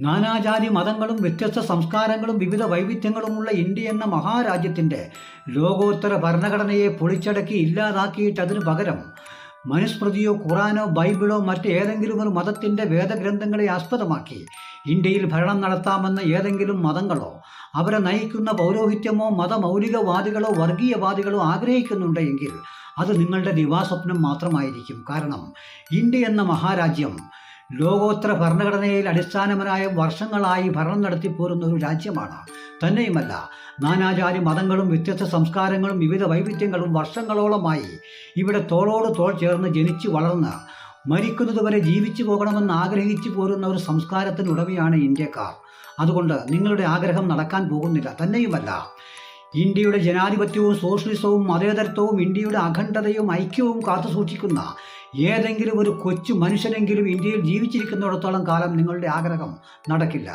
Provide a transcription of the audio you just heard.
നാനാജാതി മതങ്ങളും വ്യത്യസ്ത സംസ്കാരങ്ങളും വിവിധ വൈവിധ്യങ്ങളുമുള്ള ഇന്ത്യ എന്ന മഹാരാജ്യത്തിന്റെ ലോകോത്തര ഭരണഘടനയെ പൊളിച്ചടക്കി ഇല്ലാതാക്കിയിട്ട് അതിനു പകരം മനുസ്മൃതിയോ ഖുറാനോ ബൈബിളോ മറ്റേതെങ്കിലും ഒരു മതത്തിന്റെ വേദഗ്രന്ഥങ്ങളെ ആസ്പദമാക്കി ഇന്ത്യയിൽ ഭരണം നടത്താമെന്ന ഏതെങ്കിലും മതങ്ങളോ അവരെ നയിക്കുന്ന പൗരോഹിത്യമോ മതമൗലികവാദികളോ വർഗീയവാദികളോ ആഗ്രഹിക്കുന്നുണ്ടെങ്കിൽ അത് നിങ്ങളുടെ ദിവാസ്വപ്നം മാത്രമായിരിക്കും. കാരണം ഇന്ത്യ എന്ന മഹാരാജ്യം ലോകോത്തര ഭരണഘടനയിൽ അടിസ്ഥാനപരമായ വർഷങ്ങളായി ഭരണം നടത്തിപ്പോരുന്ന ഒരു രാജ്യമാണ്. തന്നെയുമല്ല നാനാജാതി മതങ്ങളും വ്യത്യസ്ത സംസ്കാരങ്ങളും വിവിധ വൈവിധ്യങ്ങളും വർഷങ്ങളോളമായി ഇവിടെ തോളോട് തോൾ ചേർന്ന് ജനിച്ചു വളർന്ന് മരിക്കുന്നതുവരെ ജീവിച്ചു പോകണമെന്ന് ആഗ്രഹിച്ചു പോരുന്ന ഒരു സംസ്കാരത്തിനുടമയാണ് ഇന്ത്യക്കാർ. അതുകൊണ്ട് നിങ്ങളുടെ ആഗ്രഹം നടക്കാൻ പോകുന്നില്ല. തന്നെയുമല്ല ഇന്ത്യയുടെ ജനാധിപത്യവും സോഷ്യലിസവും മതേതരത്വവും ഇന്ത്യയുടെ അഖണ്ഡതയും ഐക്യവും കാത്തുസൂക്ഷിക്കുന്ന ഏതെങ്കിലും ഒരു കൊച്ചു മനുഷ്യനെങ്കിലും ഇന്ത്യയിൽ ജീവിച്ചിരിക്കുന്നിടത്തോളം കാലം നിങ്ങളുടെ ആഗ്രഹം നടക്കില്ല.